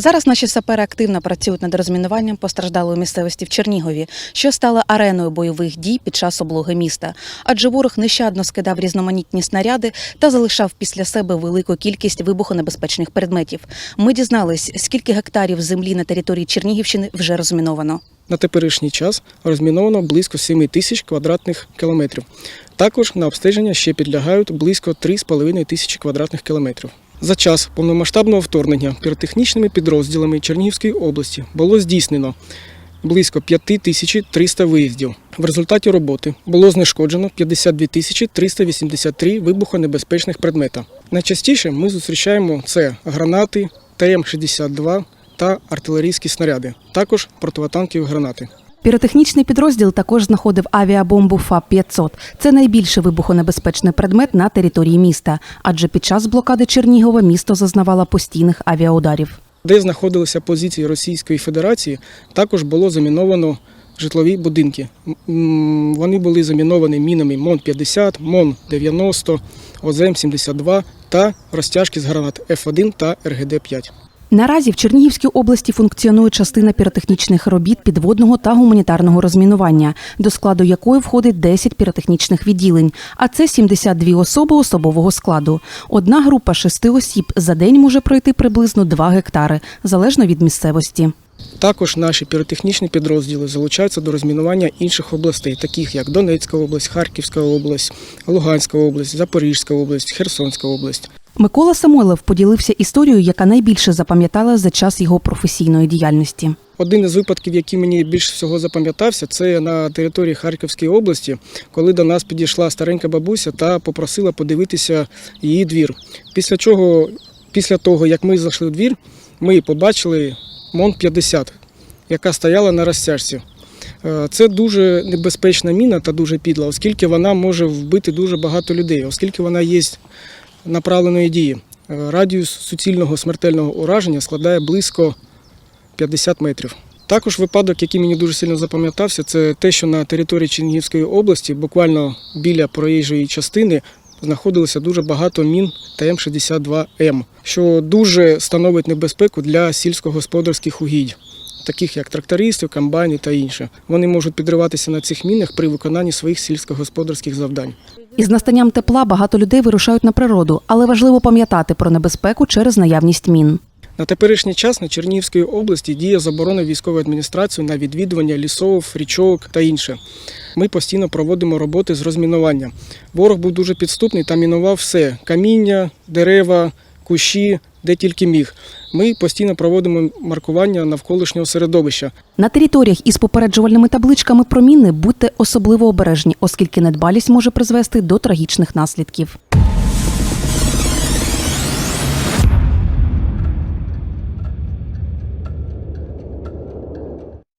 Зараз наші сапери активно працюють над розмінуванням постраждалої місцевості в Чернігові, що стало ареною бойових дій під час облоги міста. Адже ворог нещадно скидав різноманітні снаряди та залишав після себе велику кількість вибухонебезпечних предметів. Ми дізнались, скільки гектарів землі на території Чернігівщини вже розміновано. На теперішній час розміновано близько 7 тисяч квадратних кілометрів. Також на обстеження ще підлягають близько 3,5 тисячі квадратних кілометрів. За час повномасштабного вторгнення піротехнічними підрозділами Чернігівської області було здійснено близько 5300 виїздів. В результаті роботи було знешкоджено 52 тисячі 383 вибухонебезпечних предмета. Найчастіше ми зустрічаємо це гранати, ТМ-62 та артилерійські снаряди, також противотанкові гранати. Піротехнічний підрозділ також знаходив авіабомбу ФАП-500. Це найбільший вибухонебезпечний предмет на території міста, адже під час блокади Чернігова місто зазнавало постійних авіаударів. Де знаходилися позиції Російської Федерації, також було заміновано житлові будинки. Вони були заміновані мінами МОН-50, МОН-90, ОЗМ-72 та розтяжки з гранат Ф1 та РГД-5. Наразі в Чернігівській області функціонує частина піротехнічних робіт підводного та гуманітарного розмінування, до складу якої входить 10 піротехнічних відділень, а це 72 особи особового складу. Одна група шести осіб за день може пройти приблизно 2 гектари, залежно від місцевості. Також наші піротехнічні підрозділи залучаються до розмінування інших областей, таких як Донецька область, Харківська область, Луганська область, Запорізька область, Херсонська область. Микола Самойлов поділився історією, яка найбільше запам'ятала за час його професійної діяльності. Один із випадків, який мені більше всього запам'ятався, це на території Харківської області, коли до нас підійшла старенька бабуся та попросила подивитися її двір. Після чого, після того, як ми зайшли в двір, ми побачили МОН-50, яка стояла на розтяжці. Е, Це дуже небезпечна міна та дуже підла, оскільки вона може вбити дуже багато людей, оскільки вона є направленої дії. Е, Радіус суцільного смертельного ураження складає близько 50 метрів. Також випадок, який мені дуже сильно запам'ятався, це те, що на території Чернігівської області, буквально біля проїжджої частини, знаходилося дуже багато мін ТМ-62М, що дуже становить небезпеку для сільськогосподарських угідь, таких як трактористи, комбайни та інше. Вони можуть підриватися на цих мінах при виконанні своїх сільськогосподарських завдань. Із настанням тепла багато людей вирушають на природу, але важливо пам'ятати про небезпеку через наявність мін. На теперішній час на Чернігівській області діє заборона військової адміністрації на відвідування лісов, річок та інше. Ми постійно проводимо роботи з розмінування. Ворог був дуже підступний та мінував все: каміння, дерева, кущі, де тільки міг. Ми постійно проводимо маркування навколишнього середовища. На територіях із попереджувальними табличками про міни будьте особливо обережні, оскільки недбалість може призвести до трагічних наслідків.